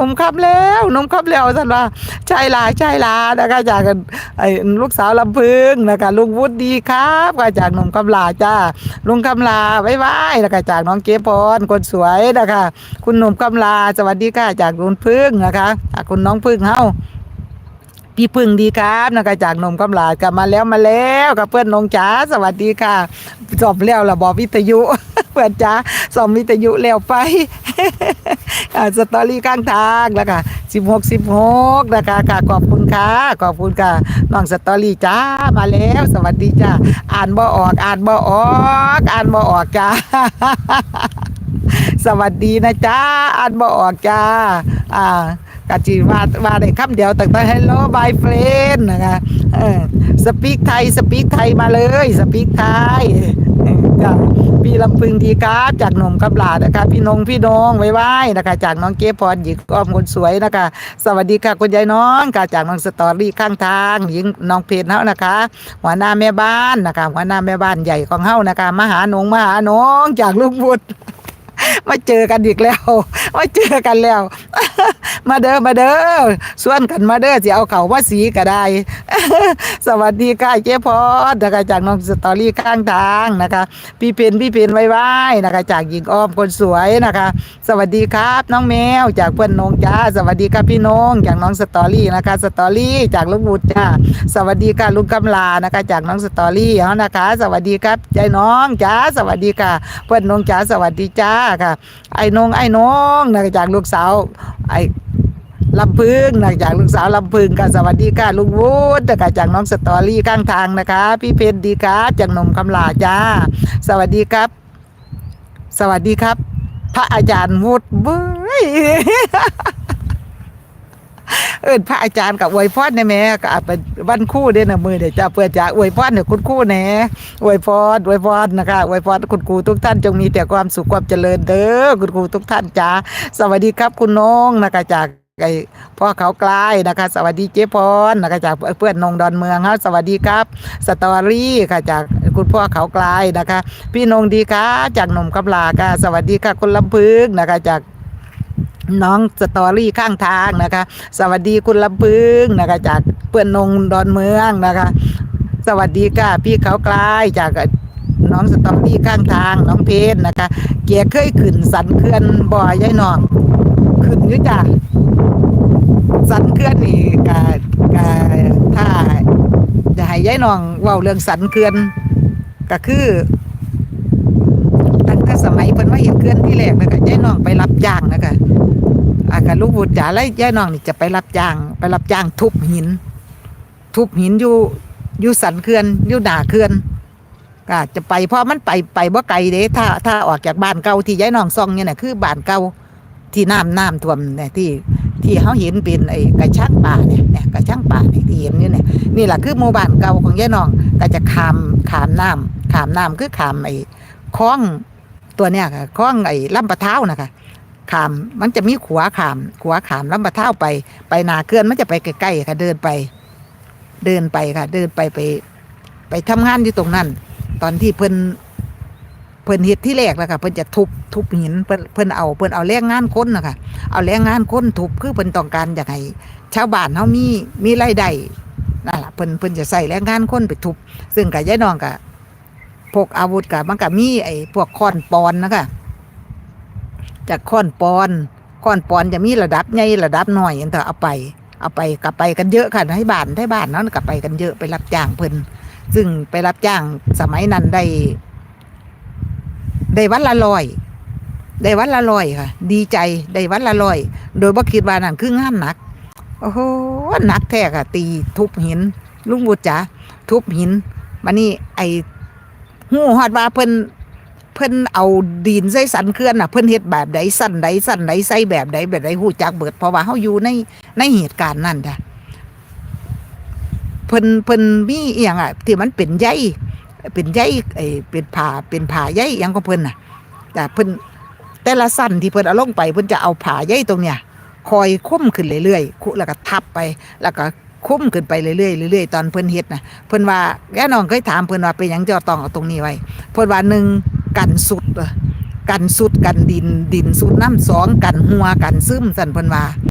นมครับแล้วนมครับแล้วสันว่าใช่ลาใช่ลานะคะจากไอ้ลูกสาวลำพึงนะคะลุงวุฒิดีครับก็จากนมคำลาจ้าลุงคำลาบายบายนะคะจากน้องเก๋พรคนสวยนะคะคุณหนุ่มคำลาสวัสดีค่ะจากลุงพึ่งนะคะอะคุณน้องพึ่งเฮา พี่พึ่งดีครับนะคะจากนมกำลาดกลับมาแล้วมาแล้วกับเพื่อนนงจ๋าสวัสดีค่ะสอบแล้วละบอกวิทยุ เพื่อนจ๋าสอบวิทยุแล้วไปอ่าสตอรี่ข้างทางแล้วค่ะสิบหกสิบหกนะคะค่ะขอบคุณค่ะขอบคุณค่ะน้องสตอรี่จ้ามาแล้ว สวัสดีจ้าอ่านบ่ออกอ่านบ่ออกอ่านบ่ออกจ้าสวัสดีนะจ้าอ่านบ่ออกจ้าอ่า กะจีว่าว่าได้คำเดียวแตั้งแต่ hello my friend นะคะสปีกไทยสปีกไทยมาเลยสปีกไทยจ้ะพี่ลำพึงดีครับ จากหนุ่มกับหลาดนะคะ พี่นงพี่นงไว้ไว้นะคะ จากน้องเก๋พรหญิงอ้อมคนสวยนะคะ สวัสดีค่ะคุณยายน้องค่ะจากน้องสตอรี่ข้างทางหญิงน้องเพจเฮานะคะ หัวหน้าแม่บ้านนะคะ หัวหน้าแม่บ้านใหญ่ของเฮานะคะมหาหนงมาหาน้องจากลูกบุตรมาเจอกันอีกแล้วมาเจอกันแล้ว มาเด้อมาเด้อส่วนกันมาเด้อสิเอาเขาว่าสีก็ได้ สวัสดีค่ะเจ๊พอดนะคะจากน้องสตอรี่ข้างทางนะคะ พี่เพนพี่เพนไว้ไว้นะคะ จากหญิงอ้อมคนสวยนะคะ สวัสดีครับ น้องแมวจากเพื่อนน้องจ้าสวัสดีครับพี่นงจากน้องสตอรี่นะคะ สตอรี่จากลูกบุตรจ้าสวัสดีค่ะลุงกำลานะคะ จากน้องสตอรี่เฮานะคะ สวัสดีครับใจน้องจ้าสวัสดีค่ะ เพื่อนน้องจ้าสวัสดีจ้าค่ะ ไอ้นงไอ้น้องนะคะจากลูกสาวไอ้ ลำพึงนะจากลูกสาวลำพึงค่ะสวัสดีค่ะลุงวุฒินะคะจากน้องสตอรี่ข้างทางนะคะ พี่เพนดีครับจากนมคำลาจ้า สวัสดีครับ สวัสดีครับ พระอาจารย์วุฒิเบ้ยเอินพระอาจารย์กับอวยพรในแม่ก็อาจเป็นวันคู่เด้นะมือเดี๋ยวจะเพื่อจะอวยพรเนี่ยคุณคู่แหน่อวยพรอวยพรนะคะอวยพรคุณครูทุกท่านจงมีแต่ความสุขความเจริญเด้อคุณครูทุกท่านจ้าสวัสดีครับคุณน้องนะคะจาก ไอ้พ่อเขากลายนะคะ สวัสดีเจ๊พรนะคะจากเพื่อนนงดอนเมืองครับสวัสดีครับ สตอรี่ค่ะจากคุณพ่อเขากลายนะคะ พี่นงดีค่ะจากหนุ่มกับลาค่ะสวัสดีค่ะคุณลำพึงนะคะจากน้องสตอรี่ข้างทางนะคะ สวัสดีคุณลำพึงนะคะ จากเพื่อนนงดอนเมืองนะคะ สวัสดีค่ะพี่เขากลายจากน้องสตอรี่ข้างทางน้องเพชรนะคะ เกียเคยขึ้นสันเขื่อนบ่อยายน้องขึ้นอยู่จ้ะ สันเขื่อนนี่กะกะถ้าจะให้ยายน้องเว้าเรื่องสันเขื่อนก็คือตั้งแต่สมัยเพิ่นมาเห็นเขื่อนที่แรกนะคะยายน้องไปรับจ้างนะคะอากับลูกบุตรจ๋าและยายน้องนี่จะไปรับจ้าง ไปรับจ้างทุบหิน ทุบหินอยู่อยู่สันเขื่อนอยู่หน้าเขื่อนก็จะไปเพราะมันไปไปบ่ไกลเด้ถ้าถ้าออกจากบ้านเก่าที่ยายน้องซองเนี่ยนะคือบ้านเก่าที่น้ำน้ำท่วมเนี่ยที่ ที่เขาเห็นเป็นไอ้กระชังป่าเนี่ยเนี่ยกระชังป่าเนี่ยที่เห็นอยู่เนี่ยนี่แหละคือหมู่บ้านเก่าของยายน้องก็จะขามขามน้ำขามน้ำคือขามไอ้คลองตัวเนี้ยค่ะคล้องไอ้ลำปะเท้านะคะขามมันจะมีขวาขามขวาขามลำปะเท้าไปไปนาเกลือนมันจะไปใกล้ๆค่ะเดินไป เดินไปค่ะ เดินไปไป ไปทำงานอยู่ตรงนั้น ตอนที่เพิ่น พิ่นเฮ็ดที่แรกแล้วค่ะเพิ่นจะทุบทุบหินเพิ่นเพิ่นเอาเพิ่นเอาแรงงานคนนะคะเอาแรงงานคนทุบคือเพิ่นต้องการอยากให้ชาวบ้านเฮามีมีรายได้นั่นแหละเพิ่นเพิ่นจะใส่แรงงานคนไปทุบ ซึ่งกับยายน้องกับพกอาวุธกับมันก็มีไอ้พวกค้อนปอนนะคะจากค้อนปอนค้อนปอนจะมีระดับใหญ่ระดับน้อยอย่างเถอะเอาไป เอาไปกลับไปกันเยอะค่ะให้บ้านให้บ้านเนั้นกลับไปกันเยอะไปรับจ้างเพิ่นซึ่งไปรับจ้างสมัยนั้นได้ ได้วันละร้อยได้วันละร้อยค่ะ ดีใจได้วันละร้อย โดยบ่คิดว่านั่นคืองานหนัก โอ้โหหนักแท้ค่ะ ตีทุบหิน ลุงบุจ๋าทุบหินมานี่ไอหูฮอดว่าเพิ่นเพิ่นเอาดินใส่สันเขื่อนน่ะเพิ่นเฮ็ดแบบใดสั้นใดสั้นใดใส่แบบใดแบบใดฮู้จักเบิดเพราะว่าเฮาอยู่ในในเหตุการณ์นั้นจ้ะเพิ่นเพิ่นมีเอียงอะที่มันเป็นใย เป็นใยไอ้เป็นผ้าเป็นผ้าใยยังของเพิ่นน่ะ แต่เพิ่นแต่ละสั้นที่เพิ่นเอาลงไปเพิ่นจะเอาผ้าใยตรงเนี้ยคอยคุ้มขึ้นเรื่อยๆคุแล้วก็ทับไปแล้วก็คุ้มขึ้นไปเรื่อยๆเรื่อยๆตอนเพิ่นเฮ็ดน่ะเพิ่นว่าแกน้องเคยถามเพิ่นว่าเป็นหยังจะต้องเอาตรงนี้ไว้เพิ่นว่าหนึ่งกันสุดกันสุดกันดินดินสุดน้ำสองกันหัวกันซึมสั่นเพิ่นว่า